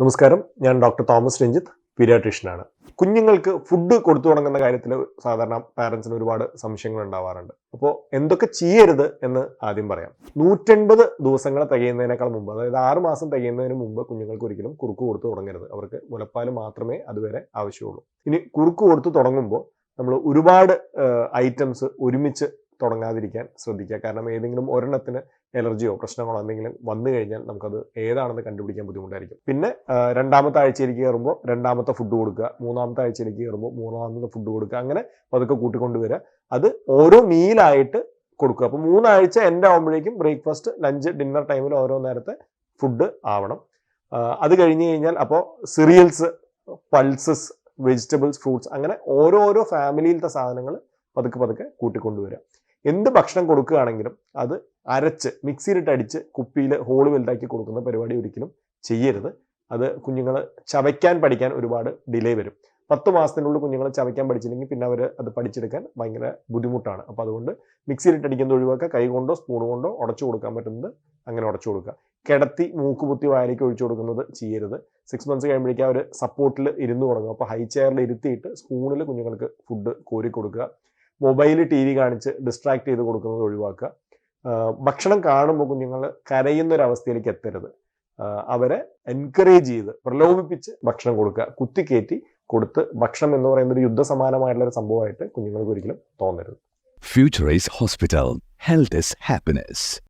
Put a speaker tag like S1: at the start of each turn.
S1: നമസ്കാരം. ഞാൻ doctor Thomas Ranjith പീഡിയാട്രീഷ്യനാണ്. കുഞ്ഞുങ്ങൾക്ക് ഫുഡ് കൊടുത്തു തുടങ്ങുന്ന കാര്യത്തിൽ സാധാരണ പാരൻസിന് ഒരുപാട് സംശയങ്ങൾ ഉണ്ടാവാറുണ്ട്. അപ്പോൾ എന്തൊക്കെ ചെയ്യരുത് എന്ന് ആദ്യം പറയാം. നൂറ്റൻപത് ദിവസങ്ങൾ തികയുന്നതിനേക്കാൾ മുമ്പ് അതായത് ആറ് മാസം തികയുന്നതിന് മുമ്പ് കുഞ്ഞുങ്ങൾക്ക് ഒരിക്കലും കുറുക്ക് കൊടുത്തു തുടങ്ങരുത്. അവർക്ക് മുലപ്പാൽ മാത്രമേ അതുവരെ ആവശ്യമുള്ളൂ. ഇനി കുറുക്ക് കൊടുത്തു തുടങ്ങുമ്പോൾ നമ്മൾ ഒരുപാട് ഐറ്റംസ് ഒരുമിച്ച് തുടങ്ങാതിരിക്കാൻ ശ്രദ്ധിക്കുക. കാരണം ഏതെങ്കിലും ഒരെണ്ണത്തിന് എലർജിയോ പ്രശ്നങ്ങളോ എന്തെങ്കിലും വന്നു കഴിഞ്ഞാൽ നമുക്കത് ഏതാണെന്ന് കണ്ടുപിടിക്കാൻ ബുദ്ധിമുട്ടായിരിക്കും. പിന്നെ രണ്ടാമത്തെ ആഴ്ചയിലേക്ക് കയറുമ്പോൾ രണ്ടാമത്തെ ഫുഡ് കൊടുക്കുക മൂന്നാമത്തെ ആഴ്ചയിലേക്ക് കയറുമ്പോൾ മൂന്നാമത്തെ ഫുഡ് കൊടുക്കുക അങ്ങനെ പതുക്കെ കൂട്ടിക്കൊണ്ടുവരിക. അത് ഓരോ മീലായിട്ട് കൊടുക്കുക. അപ്പോൾ മൂന്നാഴ്ച എന്റെ ആകുമ്പോഴേക്കും ബ്രേക്ക്ഫാസ്റ്റ് ലഞ്ച് ഡിന്നർ ടൈമിൽ ഓരോ നേരത്തെ ഫുഡ് ആവണം. അത് കഴിഞ്ഞ് കഴിഞ്ഞാൽ അപ്പോൾ സിറിയൽസ് പൾസസ് വെജിറ്റബിൾസ് ഫ്രൂട്ട്സ് അങ്ങനെ ഓരോരോ ഫാമിലിയിലത്തെ സാധനങ്ങൾ പതുക്കെ പതുക്കെ കൂട്ടിക്കൊണ്ടുവരിക. എന്ത് ഭക്ഷണം കൊടുക്കുകയാണെങ്കിലും അത് അരച്ച് മിക്സിയിലിട്ട് അടിച്ച് കുപ്പിയിൽ ഹോൾ വലുതാക്കി കൊടുക്കുന്ന പരിപാടി ഒരിക്കലും ചെയ്യരുത്. അത് കുഞ്ഞുങ്ങൾ ചവയ്ക്കാൻ പഠിക്കാൻ ഒരുപാട് ഡിലേ വരും. പത്ത് മാസത്തിനുള്ളിൽ കുഞ്ഞുങ്ങൾ ചവയ്ക്കാൻ പഠിച്ചില്ലെങ്കിൽ പിന്നെ അവർ അത് പഠിച്ചെടുക്കാൻ ഭയങ്കര ബുദ്ധിമുട്ടാണ്. അപ്പോൾ അതുകൊണ്ട് മിക്സിയിലിട്ട് അടിക്കുന്നത് ഒഴിവാക്കുക കൈ കൊണ്ടോ സ്പൂൺ കൊണ്ടോ ഉടച്ചു കൊടുക്കാൻ പറ്റുന്നത് അങ്ങനെ ഉടച്ചു കൊടുക്കുക. കിടത്തി മൂക്കുപുത്തി വായലേക്ക് ഒഴിച്ചു കൊടുക്കുന്നത് ചെയ്യരുത്. സിക്സ് മന്ത്സ് കഴിയുമ്പോഴേക്കും അവർ സപ്പോർട്ടിൽ ഇരുന്ന് തുടങ്ങും അപ്പോൾ ഹൈ ചെയറിൽ ഇരുത്തിയിട്ട് സ്പൂണിൽ കുഞ്ഞുങ്ങൾക്ക് ഫുഡ് കോരി കൊടുക്കുക. മൊബൈൽ ടി വി കാണിച്ച് ഡിസ്ട്രാക്ട് ചെയ്ത് കൊടുക്കുന്നത് ഒഴിവാക്കുക. ഭക്ഷണം കാണുമ്പോൾ കുഞ്ഞുങ്ങൾ കരയുന്ന ഒരു അവസ്ഥയിലേക്ക് എത്തരുത് അവരെ എൻകറേജ് ചെയ്ത് പ്രലോഭിപ്പിച്ച് ഭക്ഷണം കൊടുക്കുക. കുത്തിക്കയറ്റി കൊടുത്ത് ഭക്ഷണം എന്ന് പറയുന്ന ഒരു യുദ്ധസമാനമായിട്ടുള്ള ഒരു സംഭവമായിട്ട് കുഞ്ഞുങ്ങൾക്ക് ഒരിക്കലും തോന്നരുത്.
S2: Futurise hospital health is happiness.